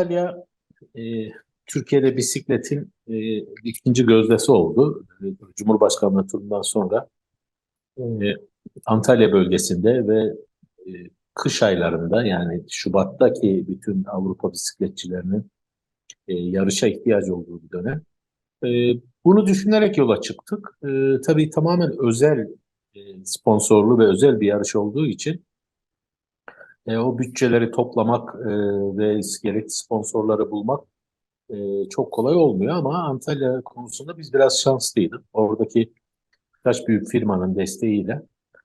Antalya e, Türkiye'de bisikletin e, ikinci gözdesi oldu. E, Cumhurbaşkanlığı turundan sonra e, Antalya bölgesinde ve e, kış aylarında yani Şubat'taki bütün Avrupa bisikletçilerinin e, yarışa ihtiyacı olduğu bir dönem. E, bunu düşünerek yola çıktık. E, tabii tamamen özel e, sponsorlu ve özel bir yarış olduğu için e, o bütçeleri toplamak e, ve gerekli sponsorları bulmak e, çok kolay olmuyor ama Antalya konusunda biz biraz şanslıydık. Oradaki birkaç büyük firmanın desteğiyle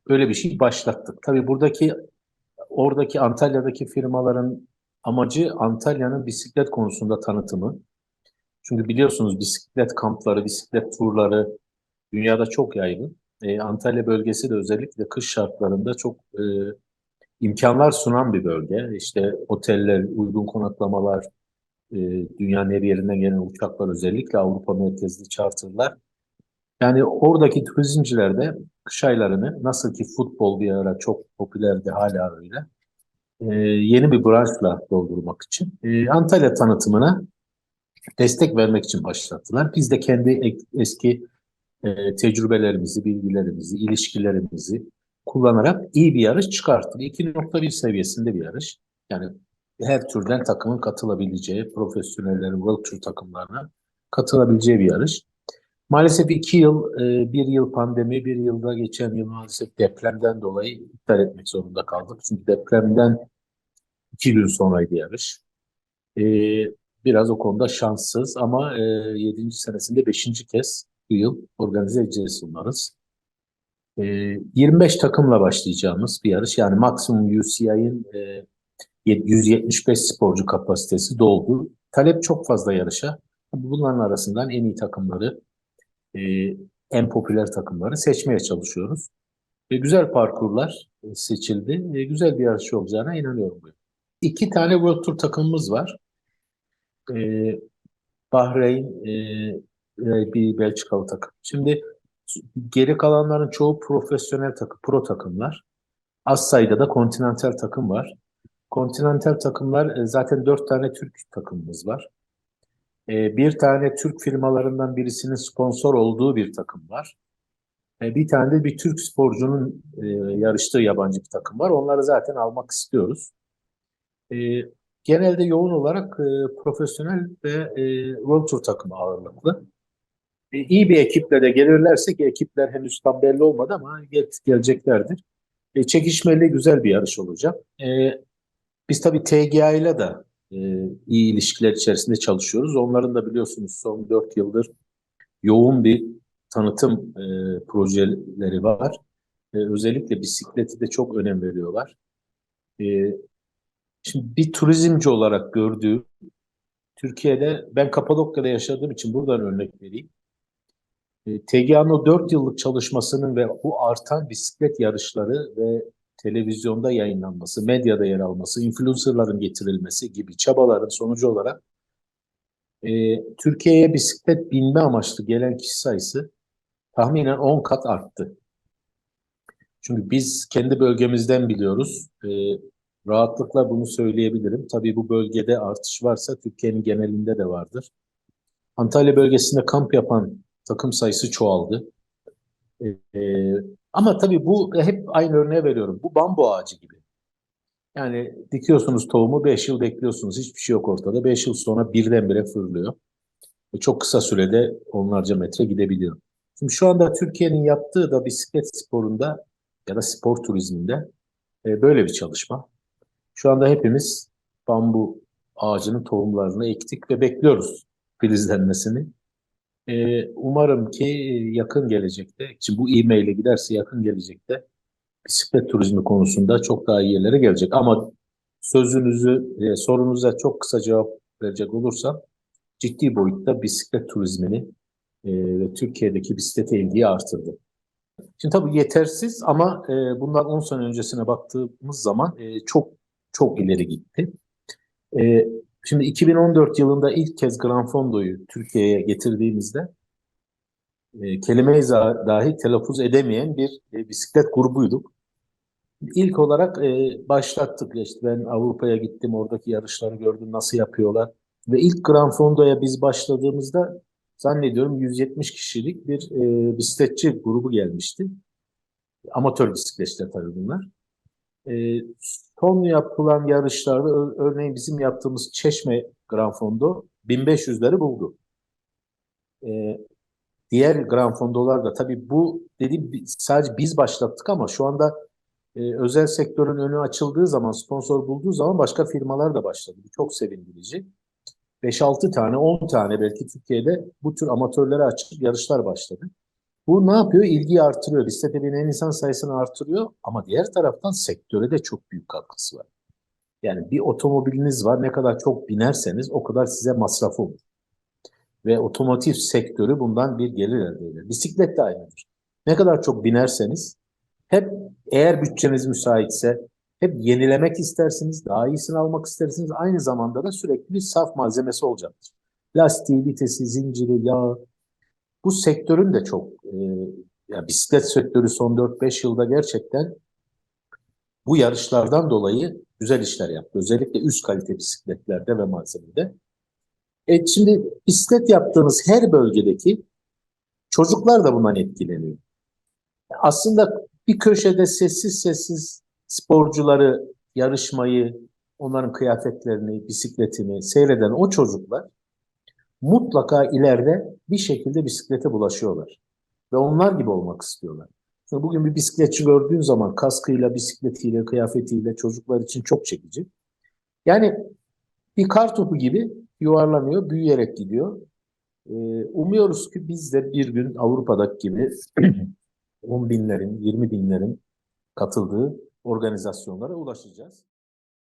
böyle bir şey başlattık. Tabii buradaki oradaki Antalya'daki firmaların amacı Antalya'nın bisiklet konusunda tanıtımı. Çünkü biliyorsunuz bisiklet kampları, bisiklet turları dünyada çok yaygın. E, Antalya bölgesi de özellikle kış şartlarında çok e, imkanlar sunan bir bölge. İşte oteller, uygun konaklamalar, e, dünyanın her yerinden gelen uçaklar özellikle Avrupa merkezli charterlar. Yani oradaki turizmciler de kış aylarını nasıl ki futbol bir ara çok popülerdi hala öyle. e, yeni bir branşla doldurmak için e, Antalya tanıtımına destek vermek için başlattılar. Biz de kendi eski e, tecrübelerimizi, bilgilerimizi, ilişkilerimizi kullanarak iyi bir yarış çıkarttık. 2.1 seviyesinde bir yarış. Yani her türden takımın katılabileceği, profesyonellerin World Tour takımlarına katılabileceği bir yarış. Maalesef iki yıl, e, bir yıl pandemi, bir yılda geçen yıl maalesef depremden dolayı iptal etmek zorunda kaldık. Çünkü depremden iki gün sonraydı yarış. E, biraz o konuda şanssız ama e, 7. senesinde 5. kez bu yıl organize edeceğiz umarız. E, 25 takımla başlayacağımız bir yarış. Yani maksimum UCI'nin e, 175 sporcu kapasitesi doldu. Talep çok fazla yarışa. Bunların arasından en iyi takımları, e, en popüler takımları seçmeye çalışıyoruz. Ve güzel parkurlar e, seçildi. E, güzel bir yarış olacağına inanıyorum. İki tane World Tour takımımız var. E, Bahreyn e, bir Belçikalı takım. Şimdi geri kalanların çoğu profesyonel takım, pro takımlar. Az sayıda da kontinental takım var. Kontinental takımlar e, zaten dört tane Türk takımımız var. E, Bir tane Türk firmalarından birisinin sponsor olduğu bir takım var. E, Bir tane de bir Türk sporcunun yarıştığı yabancı bir takım var. Onları zaten almak istiyoruz. Genelde yoğun olarak profesyonel ve World Tour takımı ağırlıklı. E, iyi bir ekiple de gelirlerse ki ekipler henüz tam belli olmadı ama gel- geleceklerdir. E, çekişmeli güzel bir yarış olacak. E, biz tabii TGA ile de e, iyi ilişkiler içerisinde çalışıyoruz. Onların da biliyorsunuz son 4 yıldır yoğun bir tanıtım e, projeleri var. E, özellikle bisikleti de çok önem veriyorlar. E, şimdi bir turizmci olarak gördüğüm Türkiye'de ben Kapadokya'da yaşadığım için buradan örnek vereyim. TGA'nın o 4 yıllık çalışmasının ve bu artan bisiklet yarışları ve televizyonda yayınlanması, medyada yer alması, influencerların getirilmesi gibi çabaların sonucu olarak e, Türkiye'ye bisiklet binme amaçlı gelen kişi sayısı tahminen 10 kat arttı. Çünkü biz kendi bölgemizden biliyoruz. E, rahatlıkla bunu söyleyebilirim. Tabii bu bölgede artış varsa Türkiye'nin genelinde de vardır. Antalya bölgesinde kamp yapan takım sayısı çoğaldı. E, e, ama tabii bu hep aynı örneğe veriyorum. Bu bambu ağacı gibi. Yani dikiyorsunuz tohumu 5 yıl bekliyorsunuz. Hiçbir şey yok ortada. 5 yıl sonra birdenbire fırlıyor. Ve çok kısa sürede onlarca metre gidebiliyor. Şimdi şu anda Türkiye'nin yaptığı da bisiklet sporunda ya da spor turizminde e, böyle bir çalışma. Şu anda hepimiz bambu ağacının tohumlarını ektik ve bekliyoruz filizlenmesini. Ee, umarım ki yakın gelecekte, şimdi bu ile giderse yakın gelecekte bisiklet turizmi konusunda çok daha iyi yerlere gelecek. Ama sözünüzü, e, sorunuza çok kısa cevap verecek olursam ciddi boyutta bisiklet turizmini e, ve Türkiye'deki bisiklete ilgiyi artırdı. Şimdi tabii yetersiz ama e, bundan 10 sene öncesine baktığımız zaman e, çok çok ileri gitti. E, Şimdi 2014 yılında ilk kez Gran Fondo'yu Türkiye'ye getirdiğimizde e, kelime-i za- dahi telaffuz edemeyen bir e, bisiklet grubuyduk. İlk olarak e, başlattık. İşte ben Avrupa'ya gittim, oradaki yarışları gördüm, nasıl yapıyorlar. Ve ilk Gran Fondo'ya biz başladığımızda zannediyorum 170 kişilik bir e, bisikletçi grubu gelmişti. Amatör bisikletçiler tabii bunlar. E, son yapılan yarışlarda örneğin bizim yaptığımız Çeşme Gran Fondo 1500'leri buldu. E, diğer Gran Fondo'lar da tabii bu dediğim sadece biz başlattık ama şu anda e, özel sektörün önü açıldığı zaman, sponsor bulduğu zaman başka firmalar da başladı. Bu çok sevindirici. 5-6 tane, 10 tane belki Türkiye'de bu tür amatörlere açık yarışlar başladı. Bu ne yapıyor? İlgiyi artırıyor. Bisiklete binen insan sayısını artırıyor ama diğer taraftan sektöre de çok büyük katkısı var. Yani bir otomobiliniz var. Ne kadar çok binerseniz o kadar size masrafı olur. Ve otomotiv sektörü bundan bir gelir elde eder. Bisiklet de aynıdır. Ne kadar çok binerseniz hep eğer bütçeniz müsaitse hep yenilemek istersiniz, daha iyisini almak istersiniz. Aynı zamanda da sürekli bir saf malzemesi olacaktır. Lastiği, vitesi, zinciri, yağı. Bu sektörün de çok, e, ya bisiklet sektörü son 4-5 yılda gerçekten bu yarışlardan dolayı güzel işler yaptı. Özellikle üst kalite bisikletlerde ve malzemede. E şimdi bisiklet yaptığınız her bölgedeki çocuklar da bundan etkileniyor. Aslında bir köşede sessiz sessiz sporcuları, yarışmayı, onların kıyafetlerini, bisikletini seyreden o çocuklar mutlaka ileride bir şekilde bisiklete bulaşıyorlar. Ve onlar gibi olmak istiyorlar. Şimdi bugün bir bisikletçi gördüğün zaman kaskıyla, bisikletiyle, kıyafetiyle çocuklar için çok çekici. Yani bir kar topu gibi yuvarlanıyor, büyüyerek gidiyor. Ee, umuyoruz ki biz de bir gün Avrupa'daki gibi 10 binlerin, 20 binlerin katıldığı organizasyonlara ulaşacağız.